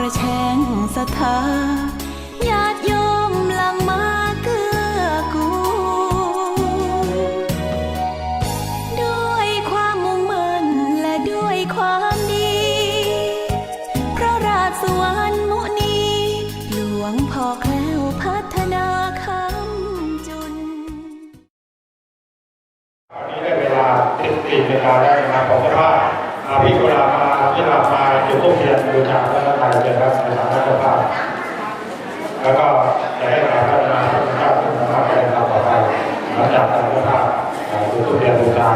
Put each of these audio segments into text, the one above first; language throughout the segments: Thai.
ระแชงสถาญาติโยมหลังมาเกื้อกูลด้วยความมุ่งมั่นและด้วยความดี พระราชสวรรค์มุนี หลวงพ่อแคล้วพัฒนาคำจุนวันนี้ได้เวลาติดปีเวลาได้มาครับผมว่าอาภิกุลามาอาภิลามา จุดธูปเทียนบูชาพระไตรเจริญรัน์ใานะเจ้ภาพแล้วก็จะให้การพัฒนาพระเจ้าเป็นพระเจ้าพนครั้ต่อไปหลังจากการพระภาพจุดธูปเทียนบูชา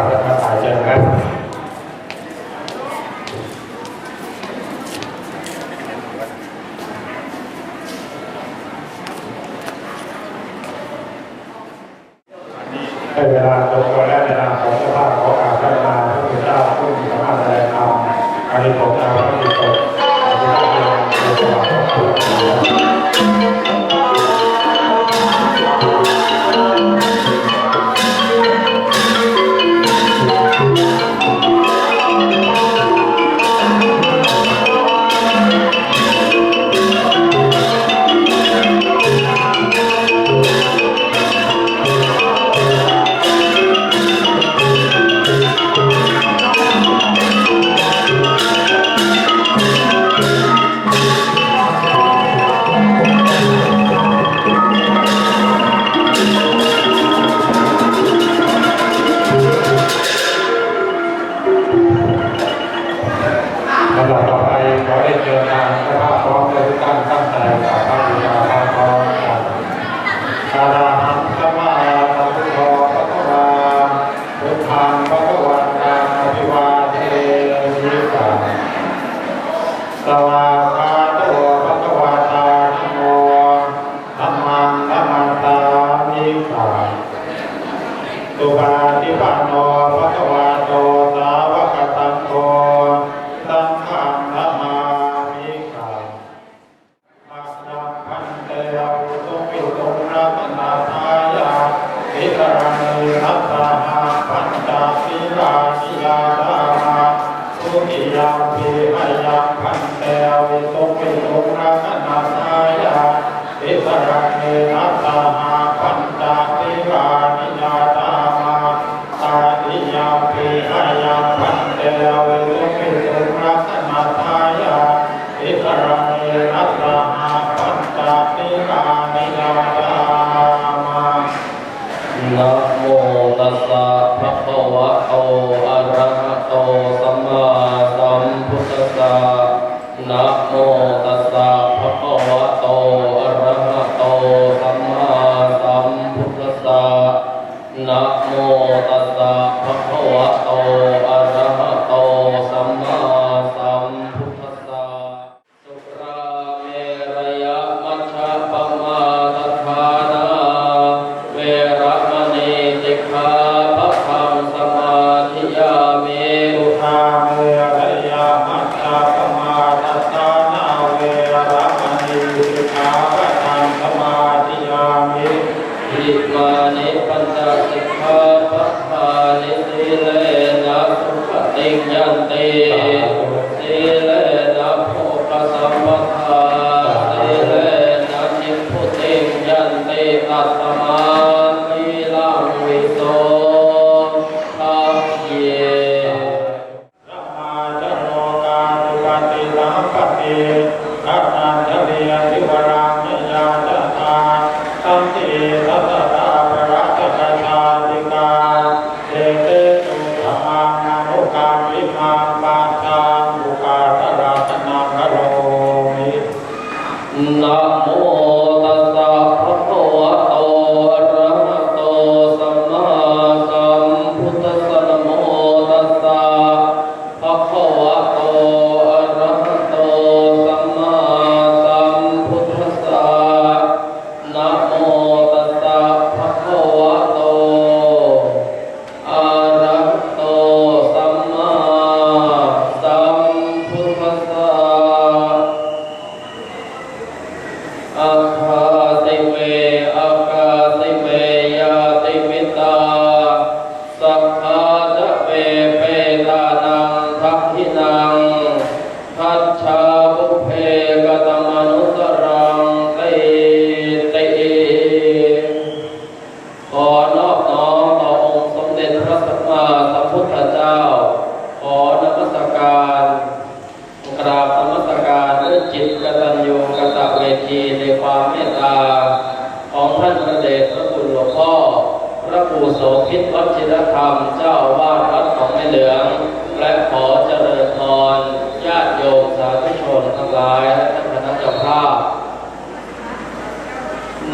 ลายและท่านคณะเจ้าภาพ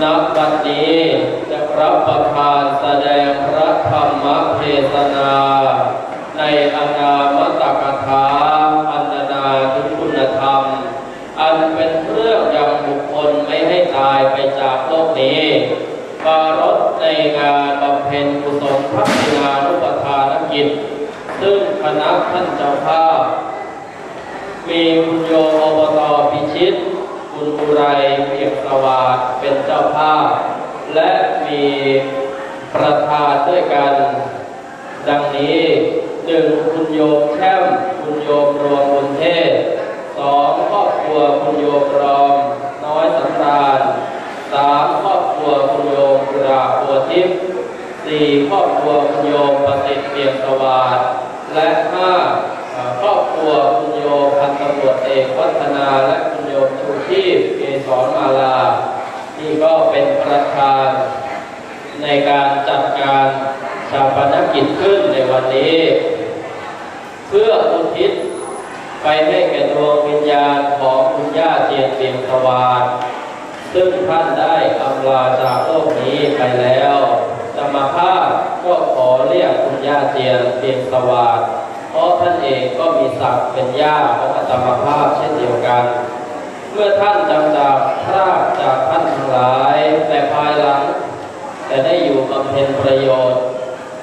นับบัดนี้จะรับประทานแสดงพระธรรมเทศนา ในอนามตกถาอันนาถึงคุณธรรม อันเป็นเรื่องยังบุคคลไม่ให้ตายไปจากโลกนี้ปรารถในงานบำเพ็ญกุศลพัฒนานุปทานกิจ ซึ่งคณะท่านเจ้าภาพ มีคุณโยมอบตพิชิต คุณอุไรเพียงสวาดเป็นเจ้าภาพ และมีประธานด้วยกัน ดังนี้หนึ่งคุณโยมแช่มคุณโยมรวมบุญเทศสองครอบครัวคุณโยมรอม น้อยสันตานสามครอบครัวคุณโยมกุราบัวทิพย์สี่ครอบครัวคุณโยมประสิทธิ์เพียงสวาดและห้าครอบครัวคุณำรวจเอกวัฒนาและคุณโยมชูชีพเกษรมาลา ที่ก็เป็นประธาน ในการจัดการชาปนกิจขึ้นในวันนี้ เพื่ออุทิศไปให้แก่ดวงวิญญาณของคุณย่าเจียนเปียงสวาสซึ่งท่านได้อำลาจากโลกนี้ไปแล้วธรรมภาพก็ขอเรียกคุณย่าเจียนเปียงสวาส เพราะท่านเองก็มีศักดิ์เป็นย่าของอัตมภาพเช่นเดียวกัน เมื่อท่านจำจากพรากจากท่านทั้งหลายแต่ภายหลัง แต่ได้อยู่บำเพ็ญประโยชน์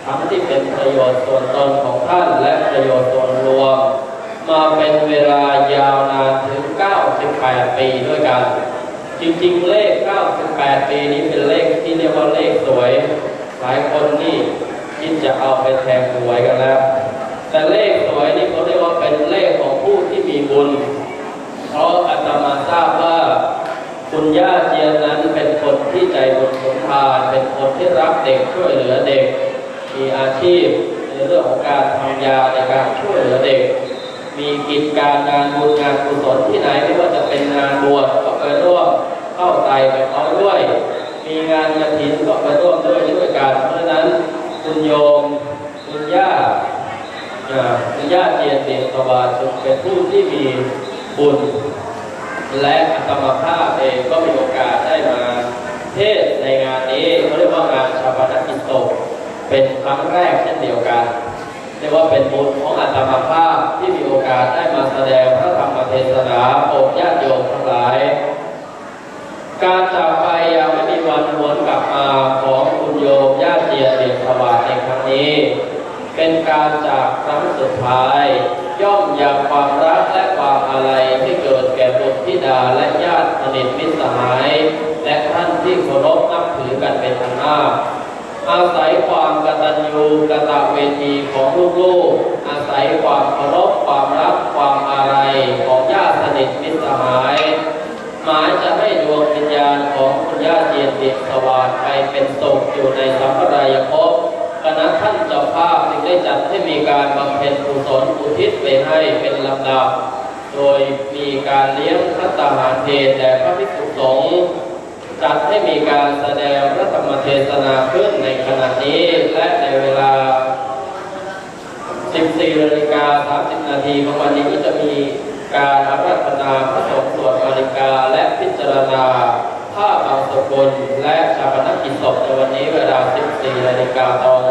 ทั้งที่เป็นประโยชน์ส่วนตนของท่านและประโยชน์ส่วนรวม มาเป็นเวลายาวนานถึง 98 ปีด้วยกัน จริงๆ เลข 98 ปีนี้เป็นเลขที่เรียกว่าเลขสวย หลายคนนี่คิดจะเอาไปแทงหวยกันแล้ว แต่เลขสวยนี่เขาเรียกว่าเป็นเลขของผู้ที่มีบุญ เพราะอาตมาทราบว่าคุณย่าเจียนนั้นเป็นคนที่ใจบุญสุนทาน เป็นคนที่รักเด็กช่วยเหลือเด็ก มีอาชีพในเรื่องของการทำยาในการช่วยเหลือเด็ก มีกิจการงานบุญงานกุศลที่ไหนไม่ว่าจะเป็นงานบวชก็ไปร่วมเข้าใจกับเขาด้วย มีงานกระถินก็ไปร่วมด้วยช่วยกันเพราะฉะนั้นคุณโยมคุณย่า ญาติเจียนเตียงสวาสุเป็นผู้ที่มีบุญ และอัตมาภาพเองก็มีโอกาสได้มาเทศในงานนี้เขาเรียกว่างานชาปนกิจศพเป็นครั้งแรกเช่นเดียวกันเรียกว่าเป็นบุญของอัตมาภาพที่มีโอกาสได้มาแสดงพระธรรมเทศนาโปรดญาติโยมทั้งหลาย การจากไปยังไม่มีวันหวนกลับมาของคุณโยมญาติเจียนเดียสวัสดิ์ในครั้งนี้ เป็นการจากครั้งสุดท้าย ย่อมอยังความรักและความอาลัยที่เกิดแก่บุตรธิดาและญาติสนิทมิตรสหาย และท่านที่เคารพนับถือกันเป็นอันมากอาศัยความกตัญญูกตเวทีของลูกๆ อาศัยความเคารพความรักความอาลัยของญาติสนิทมิตรสหาย หมายจะให้ดวงวิญญาณของคุณย่าเจียนเด็กสวาสไปเป็นสุขอยู่ในสัมปรยภพคณะท่านเจ้าภา มีการบำเพ็ญกุศลอุทิศไปให้เป็นลำดับ โดยมีการเลี้ยงพระตาหารเพลแด่พระภิกษุสงฆ์จัดให้มีการแสดงพระธรรมเทศนาขึ้นในขณะนี้และในเวลา 14นาฬิกา30 นาทีของวันนี้ก็จะมีการอาราธนาพระสงฆ์สวดมาริกาและพิจารณาผ้าบางสกุลและชาปนกิจศพในวันนี้เวลา 14นาฬิกาตรง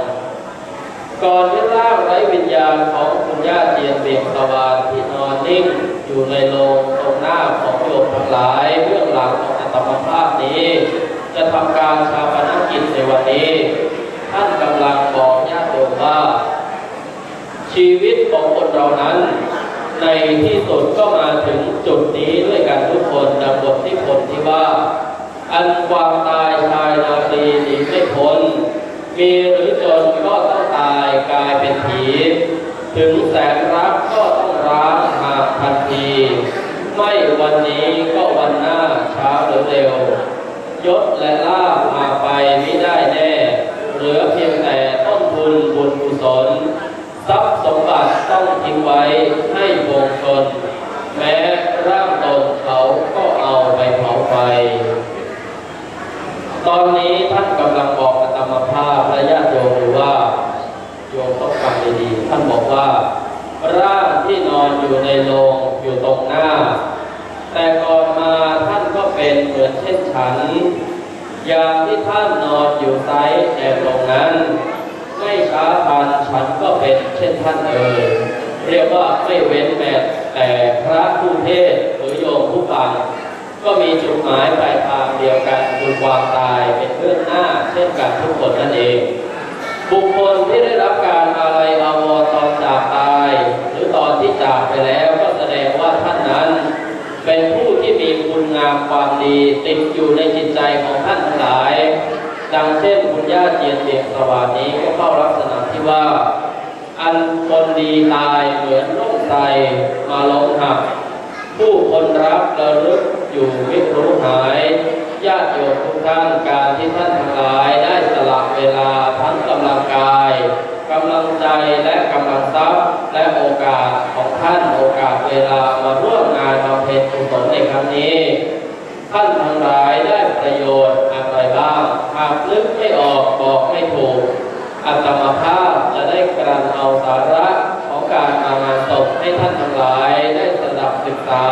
ก่อนที่ร่างไร้วิญญาณของคุณย่าเจียนเบียงสวานที่นอนนิ่งอยู่ในโรงตรงหน้าของโยมทั้งหลายเบื้องหลังของอัตมภาพนี้ จะทำการชาปนกิจในวันนี้ ท่านกำลังบอกญาติโยมว่า ชีวิตของคนเรานั้น ในที่สุดก็มาถึงจุดนี้ด้วยกันทุกคนดังบทที่ผลที่ว่า อันความตายชายนาตรีหนีไม่พ้นมีหรือจนก็ต ถึงแสนรักก็ต้องร้างหากทันที ไม่วันนี้ก็วันหน้าช้าหรือเร็วยศและลาภมาไปไม่ได้แน่ เหลือเพียงแต่ต้นทุนบุญกุศลทรัพย์สมบัติต้องทิ้งไว้ให้วงชนแม้ร่างตนเขาก็เอาไปเผาไฟ ตอนนี้ท่านกำลังบอกกรรมภาพและญาติโยมว่า โยมต้องฟังดีๆท่านบอกว่า ร่างที่นอนอยู่ในโรงอยู่ตรงหน้า แต่ก่อนมาท่านก็เป็นเหมือนเช่นฉันยามที่ท่านนอนอยู่ไซส์แอบตรงนั้น ไม่ช้าทันฉันก็เป็นเช่นท่านเอ่ยเรียกว่าไม่เว้นแม้แต่พระผู้เทศหรือโยมผู้ฟังก็มีจุดหมายปลายทางเดียวกันคือความตายเป็นเรื่องหน้า เช่นกันทุกคนนั่นเอง บุคคลที่ได้รับการอะไรอาวรตอนจากตาย หรือตอนที่จากไปแล้วก็แสดงว่าท่านนั้น เป็นผู้ที่มีคุณงามความดีติดอยู่ในจิตใจของท่านทั้งหลาย ดังเช่นคุณย่าเจียนเสียงสวัสนี้ก็เข้าลักษณะที่ว่า อันคนดีตายเหมือนร่มไทรมาล้มหัก ผู้คนรักระลึกอยู่ไม่รู้หาย ญาติโยมทุกท่านการที่ท่านทั้งหลายได้สละเวลาทั้งกำลังกายกำลังใจและกำลังทรัพย์และโอกาสของท่านโอกาสเวลามาร่วมงานบำเพ็ญกุศลในครั้งนี้ ท่านทั้งหลายได้ประโยชน์อะไรบ้างหากนึกไม่ออกบอกไม่ถูกอาตมาภาพจะได้กรันเอาสาระของการมางานศพให้ท่านทั้งหลายได้ส ษา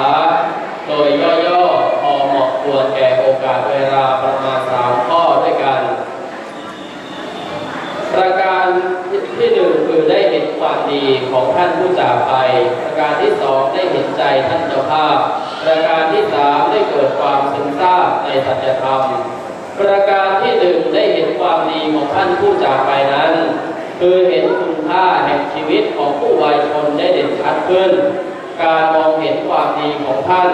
โดยย่อๆพอเหมาะควรแก่โอกาสเวลาประมาณสามข้อด้วยกัน ประการที่หนึ่งคือได้เห็นความดีของท่านผู้จากไป ประการที่สองได้เห็นใจท่านเจ้าภาพ ประการที่สามได้เกิดความซึมซาบในสัจธรรม ประการที่หนึ่งได้เห็นความดีของท่านผู้จากไปนั้น คือเห็นคุณค่าแห่งชีวิตของผู้วัยชนได้เด่นชัดขึ้น การมองเห็นความดีของท่าน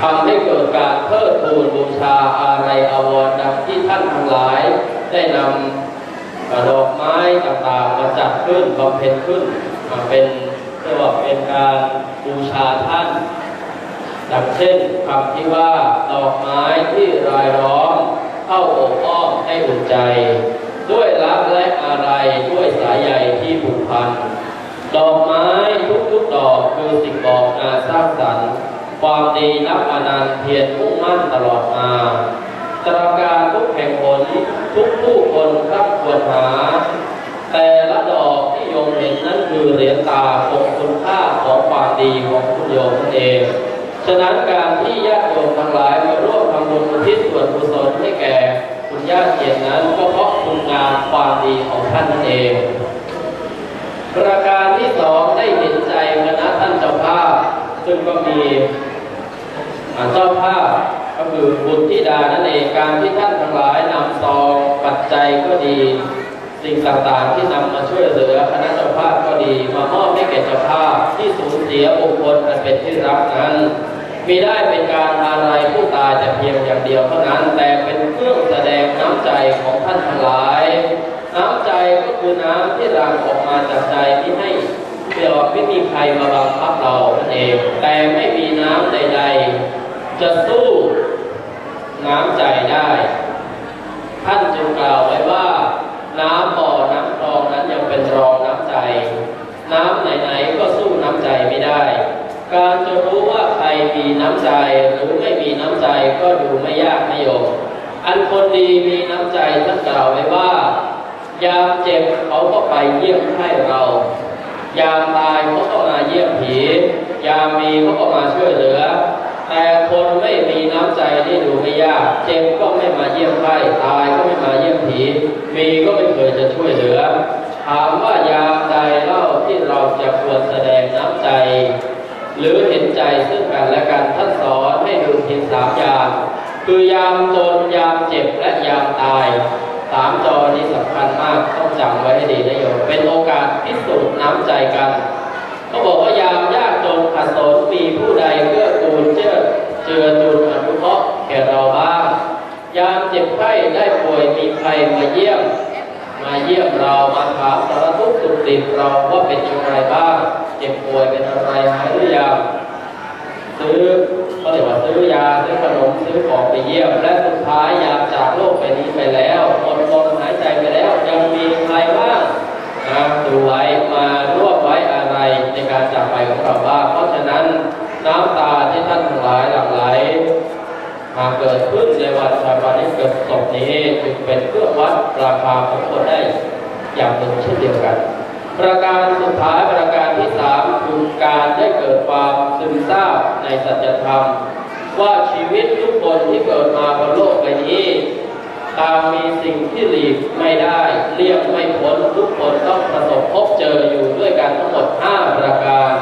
ทำให้เกิดการเพิดทูนบูชาอะไรอาวรณ์ดังที่ท่านทั้งหลายได้นำดอกไม้ต่างๆมาจัดขึ้นบำเพ็ญขึ้นมาเป็นเรียกว่าเป็นการบูชาท่านดังเช่นคำที่ว่าดอกไม้ที่รายล้อมเข้าอบอ้อมให้อุ่นใจ ด้วยรักและอะไรด้วยสายใยที่ผูกพัน ดอกไม้ทุกๆดอกคือสิ่งบอกงานสร้างสรรค์ ความดีนับอนันต์เพียรมุ่งมั่นตลอดมาตราการทุกแห่งผลทุกผู้คนรับควรหา แต่ละดอกที่โยมเห็นนั้นคือเหรียญตาคงคุณค่าของความดีของคุณโยมนั่นเอง ฉะนั้นการที่ญาติโยมทั้งหลายมาร่วมทำบุญอุทิศส่วนกุศลให้แก่ คุณญาติเกียรตินั้นก็เพราะคุณงามความดีของท่านนั่นเอง ประการที่สองได้เห็นใจคณะท่านเจ้าภาพ ซึ่งก็มีเจ้าภาพก็คือบุญธิดานั่นเองการที่ท่านทั้งหลายนำซองปัจจัยก็ดี สิ่งต่างๆที่นำมาช่วยเหลือคณะเจ้าภาพก็ดี มามอบให้แก่เจ้าภาพที่สูญเสียบุคคลอันเป็นที่รักนั้นมีได้เป็นการอะไรผู้ตายแต่เพียงอย่างเดียวเท่านั้น แต่เป็นเครื่องแสดงน้ำใจของท่านทั้งหลาย น้ำใจก็คือน้ำที่รังออกมาจากใจที่ให้ เรียกว่าไม่มีใครมาบังคับเรานั่นเอง แต่ไม่มีน้ำใดๆ จะสู้น้ำใจได้ ท่านจึงกล่าวไว้ว่า น้ำบ่อน้ำคลองนั้นยังเป็นรองน้ำใจ น้ำไหนๆก็สู้น้ำใจไม่ได้ การจะรู้ว่าใครมีน้ำใจหรือไม่มีน้ำใจก็ดูไม่ยากไม่ยมอันคนดีมีน้ำใจท่านกล่าวไว้ว่า ยามเจ็บเขาก็ไปเยี่ยมให้เรา ยามตายเขาก็มาเยี่ยมผี ยามมีเขาก็มาช่วยเหลือ แต่คนไม่มีน้ำใจนี่ดูไม่ยาก เจ็บก็ไม่มาเยี่ยมใครตายก็ไม่มาเยี่ยมผี มีก็ไม่เคยจะช่วยเหลือ ถามว่ายามใดเล่าที่เราจะควรแสดงน้ำใจ หรือเห็นใจซึ่งกันและกันท่านสอนให้ดูเพียงสามอย่างคือยามจนยามเจ็บและยามตาย สามจอนี้สำคัญมากต้องจำไว้ให้ดีนะโยมเป็นโอกาสพิสูจน์น้ำใจกันเขาบอกว่ายามยากจนขัดสนมีผู้ใดเกื้อกูลเจือเจือจุนอนุเคราะห์แก่เราบ้างยามเจ็บไข้ได้ป่วยมีใครมาเยี่ยม มาเยี่ยมเรามาถามสารทุกข์สุขดิบเราว่าเป็นอย่างไรบ้าง เจ็บป่วยเป็นอะไรหายหรือยัง ซื้อเขาเรียกว่าซื้อยาซื้อขนมซื้อของไปเยี่ยม และสุดท้ายยามจากโลกไปนี้ไปแล้วหมดลมหายใจไปแล้วยังมีใครบ้างนะดูไว้มาร่วมไว้อะไรในการจากไปของเราบ้างเพราะฉะนั้นน้ำตาที่ท่านทั้งหลายหลั่งไหลหาเกิดขึ้นในวันชาปนกิจศพนี้จึงเป็นเครื่อวัดราคาของคนได้อย่างหนึ่งเช่นเดียวกัน ประการสุดท้ายประการที่สามคือการได้เกิดความซึมซาบในสัจธรรม ว่าชีวิตทุกคนที่เกิดมาบนโลกใบนี้ตางมีสิ่งที่หลีกไม่ได้เลี่ยงไม่พ้นทุกคนต้องประสบพบเจออยู่ด้วยกันทั้งหมด 5 ประการ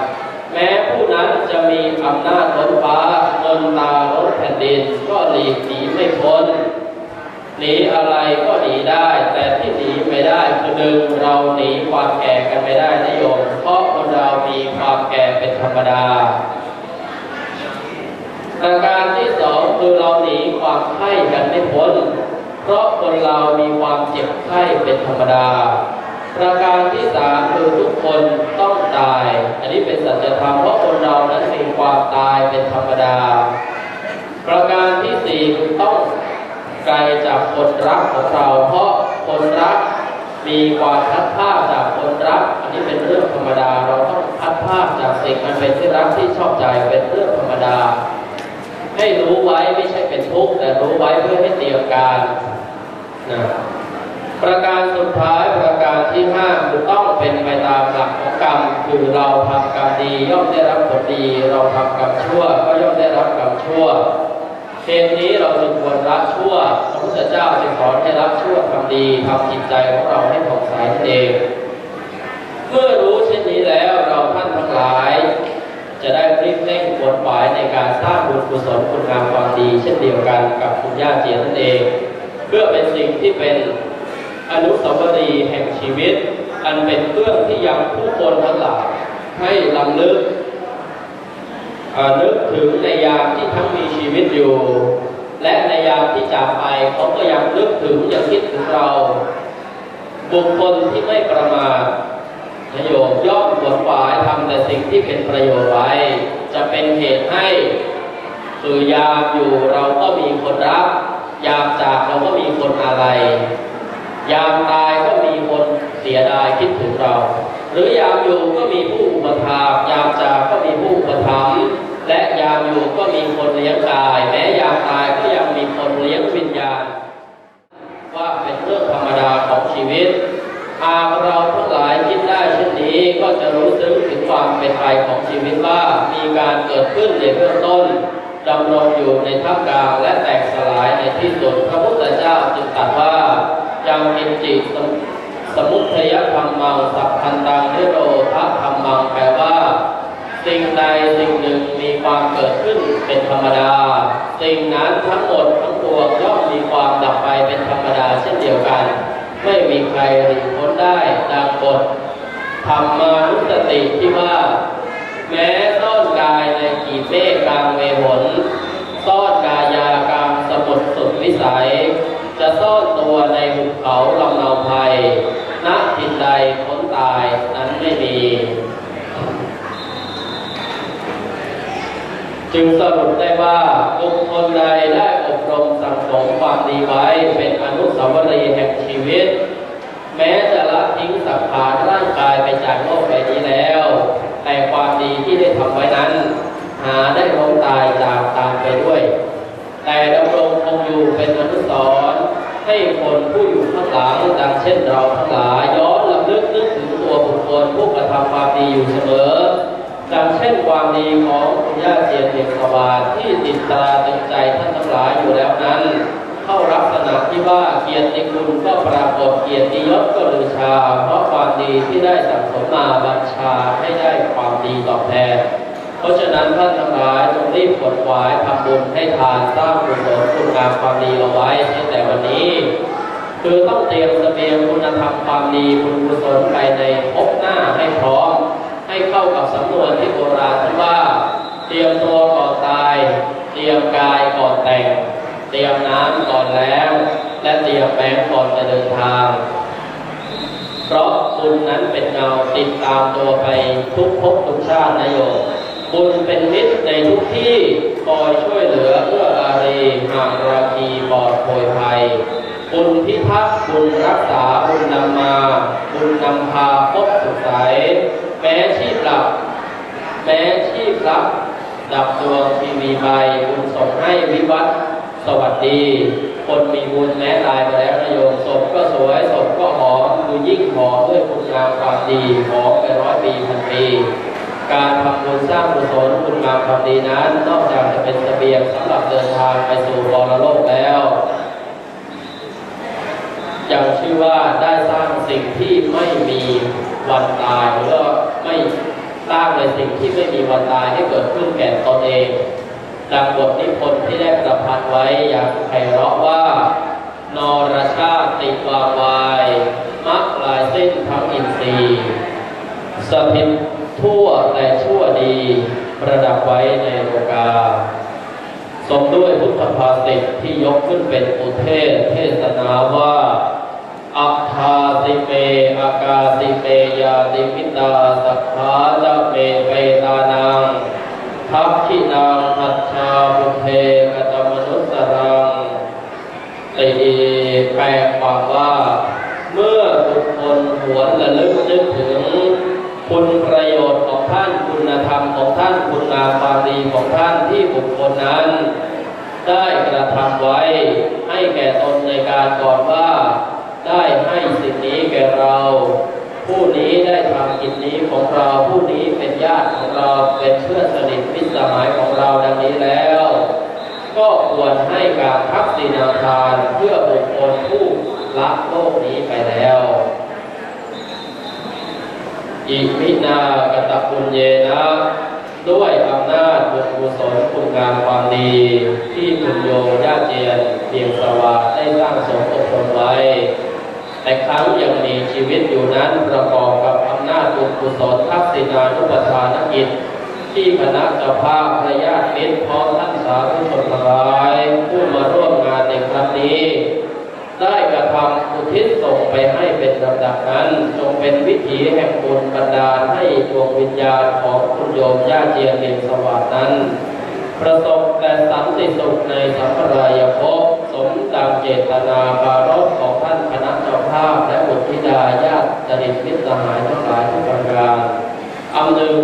แม้ผู้นั้นจะมีอำนาจล้นฟ้าเงินตาล้นแผ่นดินก็หลีกหนีไม่พ้นหนีอะไรก็หนีได้ แต่ที่หนี ไม่ได้คือหนึ่งเราหนีความแก่กันไม่ได้นะโยม เพราะคนเรามีความแก่เป็นธรรมดาประการที่สองคือเราหนีความไข้กันไม่พ้น เพราะคนเรามีความเจ็บไข้เป็นธรรมดา ประการที่สามคือทุกคนต้องตาย อันนี้เป็นสัจธรรมเพราะคนเรานั้นมีความตายเป็นธรรมดา ประการที่สี่คือต้องไกลจากคนรักของเราเพราะคนรัก มีความพัดภาคจากคนรัก อันนี้เป็นเรื่องธรรมดา เราต้องพัดภาคจากสิ่งมันเป็นที่รักที่ชอบใจเป็นเรื่องธรรมดา ให้รู้ไว้ไม่ใช่เป็นทุกข์แต่รู้ไว้เพื่อให้เตรียมการนะประการสุดท้ายประการที่ห้าคือต้องเป็นไปตามหลักของกรรม คือเราทำกรรมดีย่อมได้รับผลดี เราทำกรรมชั่วก็ย่อมได้รับกรรมชั่ว เหตุนี้เราจึงควรละชั่ว พระพุทธเจ้าจึงสอนให้ละชั่วทำดีทำจิตใจของเราให้ผ่องใสนั่นเองเมื่อรู้เช่นนี้แล้วเราท่านทั้งหลาย จะได้รีบเร่งขวนขวายในการสร้างบุญกุศลคุณงามความดี เช่นเดียวกันกับคุณย่าเจียนนั่นเอง เพื่อเป็นสิ่งที่เป็นอนุสาวรีย์แห่งชีวิต อันเป็นเครื่องที่ยังผู้คนทั้งหลายให้ลำลึกเอ่อ นึกถึงในยามที่ทั้งมีชีวิตอยู่ และในยามที่จากไปเขาก็ยังนึกถึงยังคิดถึงเรา บุคคลที่ไม่ประมาทนโยมย่อมขวนขวายทำแต่สิ่งที่เป็นประโยชน์ไว้ จะเป็นเหตุให้ คือยามอยู่เราก็มีคนรัก ยามจากเราก็มีคนอะไร ยามตายก็มีคนเสียดายคิดถึงเรา หรือยามอยู่ก็มีผู้อุปถากยามจากก็มีผู้อุปถัมภ์และยามอยู่ก็มีคนเลี้ยงกาย แม้ยามตายก็ยังมีคนเลี้ยงวิญญาณ ว่าเป็นเรื่องธรรมดาของชีวิตหากเราทั้งหลายคิดได้เช่นนี้ก็จะรู้ซึ้งถึงความเป็นไปของชีวิตว่ามีการเกิดขึ้นในเบื้องต้นดำรงอยู่ในท่ามกลางและแตกสลายในที่สุดพระพุทธเจ้าจึงตรัสว่ายังกินจิต สมุทยธรรมังสัพพันตังนิโรธธรรมังแปลว่า สิ่งใดสิ่งหนึ่งมีความเกิดขึ้นเป็นธรรมดา สิ่งนั้นทั้งหมดทั้งปวงย่อมมีความดับไปเป็นธรรมดาเช่นเดียวกัน ไม่มีใครหลีกพ้นได้ดังบทธรรมานุสติที่ว่า แม้ซ่อนกายในกีบเมฆกลางเวหนซ่อนกายากลางสมุทรสุดวิสัย จะซ่อนตัวในหุบเขาลำเนาภัย ณทินใดพ้นตายนั้นไม่มี จึงสรุปได้ว่าบุคคลใดได้อบรมสั่งสมความดีไว้เป็นอนุสาวรีย์แห่งชีวิต แม้จะละทิ้งสังขารร่างกายไปจากโลกใบนี้แล้ว แต่ความดีที่ได้ทำไว้นั้น หาได้ล้มตายจากตามไปด้วย แต่ดำรงคงอยู่เป็นอนุสรณ์ ให้คนผู้อยู่ข้างหลังดังเช่นเราทั้งหลายย้อนลำลึกนึกถึงตัวบุคคลผู้กระทำความดีอยู่เสมอ ดังเช่นความดีของคุณย่าเจียนเด็กสวาสที่ติดตาตึงใจท่านทั้งหลายอยู่แล้วนั้น เข้าลักษณะที่ว่าเกียรติคุณก็ปรากฏเกียรติยศก็ลือชา เพราะความดีที่ได้สั่งสมมาบัญชาให้ได้ความดีตอบแทน เพราะฉะนั้นท่านทั้งหลายจงรีบขวนขวายทำบุญให้ทานสร้างกุศลคุณงามความดีเอาไว้ตั้งแต่วันนี้คือต้องเตรียมเสบียงคุณธรรมความดีบุญกุศลไปในภพหน้าให้พร้อม ให้เข้ากับสำนวนที่โบราณที่ว่า เตรียมตัวก่อนตาย เตรียมกายก่อนแต่ง เตรียมน้ำก่อนแล้ว และเตรียมแป้งก่อนจะเดินทาง เพราะบุญนั้นเป็นเงาติดตามตัวไปทุกภพทุกชาตินโยม บุญเป็นมิตรในทุกที่คอยช่วยเหลือเพื่ออารีห่างราคีปลอดโผยภัย บุญพิทักษ์บุญรักษาบุญนำมา บุญนำพาพบสุขใส แม้ชีพหลับ แม้ชีพรับ ดับดวงทีวีใบบุญส่งให้วิวัฒสวัสดี คนมีบุญแม้ตายไปแล้วนะโยมศพก็สวยศพก็หอมคือยิ่งหอมด้วยคุณงามความดีหอมไปร้อยปีพันปี การทำบุญสร้างกุศลคุณงามความดีนั้น นอกจากจะเป็นเสบียงสำหรับเดินทางไปสู่บรโลกแล้วยังชื่อว่าได้สร้างสิ่งที่ไม่มีวันตายหรือว่าไม่สร้างในสิ่งที่ไม่มีวันตายให้เกิดขึ้นแก่ตนเองดังบทนิพนธ์ที่ได้ประพันธ์ไว้อย่างไพเราะว่า นรชาติติวาวาย มักลายสิ้นทั้งอินทรีย์สถิต ทั่วแต่ชั่วดีประดับไว้ในโลกาสมด้วยพุทธภาษิตที่ยกขึ้นเป็นอุเทศเทศนาว่าอัคาสิเม อากาสิเม ยาติมิตาสักขาจเมเปตานังทักขินังทัชชาบุเพกตมนุสสรังตีแปลความว่า เมื่อบุคคลหวนระลึกนึกถึง คุณประโยชน์ของท่านคุณธรรมของท่านคุณงามความดีของท่านที่บุคคลนั้น ได้กระทำไว้ให้แก่ตนในการก่อนว่า ได้ให้สิ่งนี้แก่เรา ผู้นี้ได้ทำกิจนี้ของเราผู้นี้เป็นญาติของเราเป็นเพื่อนสนิทมิตรสหายของเราดังนี้แล้ว ก็ควรให้การทักษิณาทานเพื่อบุคคลผู้ละโลกนี้ไปแล้ว อิมินากตะปุญเยนะ ด้วยอำนาจบุญกุศลคุณงามความดี ที่คุณโยญาติเจียนเพียงสวาได้สร้างสมอบรมไว้ แต่ครั้งยังมีชีวิตอยู่นั้นประกอบกับอำนาจบุญกุศลทักษิณานุปทานกิจที่คณะเจ้าภาพพระญาติมิตรพร้อมท่านสาธุชนทั้งหลายผู้มาร่วมงานในครั้งนี้ ได้กระทำอุทิศส่งไปให้เป็นลำดับนั้น จงเป็นวิถีแห่งบุญบันดาให้ดวงวิญญาณของคุณโยมญาติเจียนเรียนสวัสดินั้น ประสบแต่สันติสุขในสัมปรายภพสมดังเจตนาบารพของท่านคณะเจ้าภาพและบุตรธิดาญาติจริตมิตรสหายทั้งหลายทุกประการอำหนึ่ง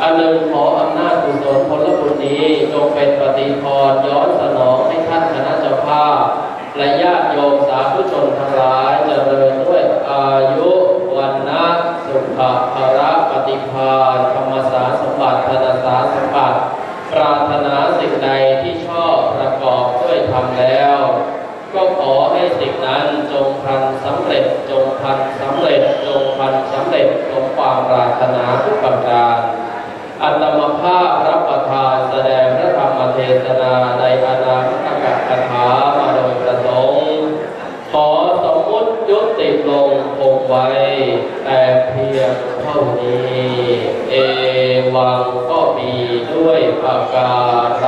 อันหนึ่งขออำนาจกุศลผลบุญนี้จงเป็นปฏิพรย้อนสนองให้ท่านคณะเจ้าภาพ และญาติโยมสาธุชนทั้งหลายเจริญด้วยอายุวันนะสุขภาระปฏิภาณธรรมสารสมบัติธนสารสมบัติปรารถนาสิ่งใดที่ชอบประกอบด้วยทำแล้ว ก็ขอให้สิ่งนั้นจงพันสำเร็จจงพันสำเร็จจงพันสำเร็จสมความปรารถนาทุกประการอัตมภาพรับประทานแสดงพระธรรมเทศนาในอนาคตกถามาโดยประสงค์ ขอสมมุติยุติลงคง ไว้แต่เพียงเท่านี้ เอวังก็มีด้วยประการ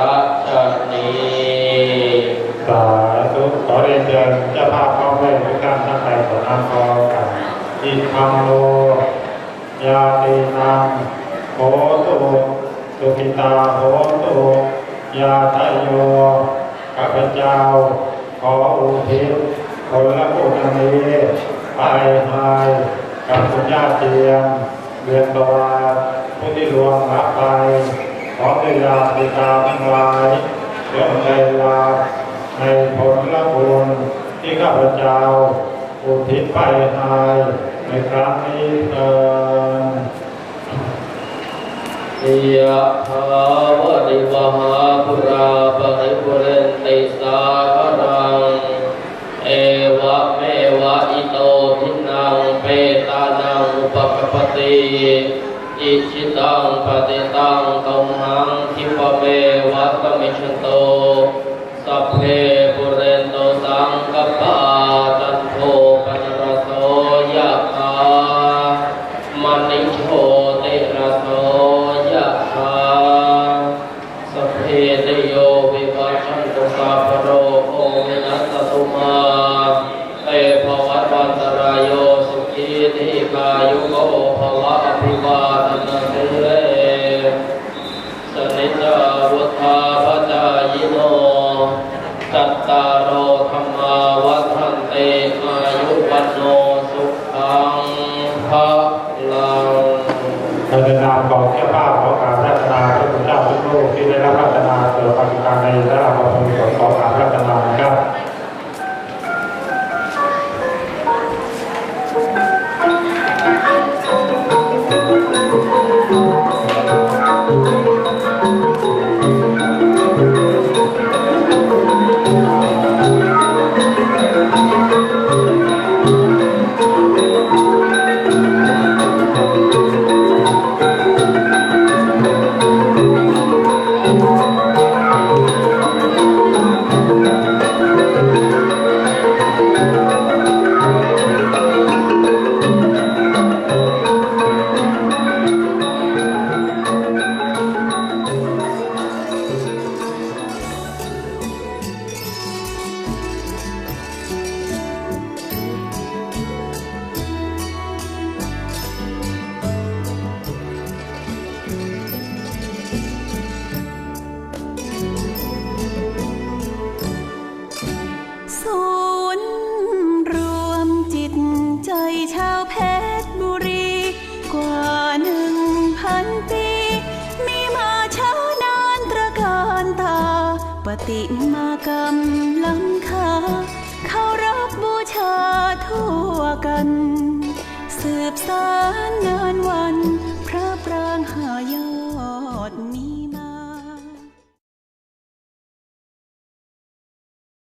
ฉนี้สาธุขอเรียนเชิญเจ้าภาพเข้าให้ทุกานทั้งใจขอน้ำพอกันอิทังโลยาตินังโหตุสุขิตาโหตุยาตโยข้าพเจ้าขออุทิศผลบุญอันนี้ ไปให้กับคุณญาติเจียมเรียนตัวผู้ที่รวมรับไปขอติยาติตาทั้งหลายจงได้รับในผลละบุญที่ข้าพเจ้าอุทิศไปให้ในครั้งนี้เถิดยะถาวะริวหาปุราปริปุเรนติสา ติอิชิตังปฏิตังตุมหังคิปเมวัตมิชโต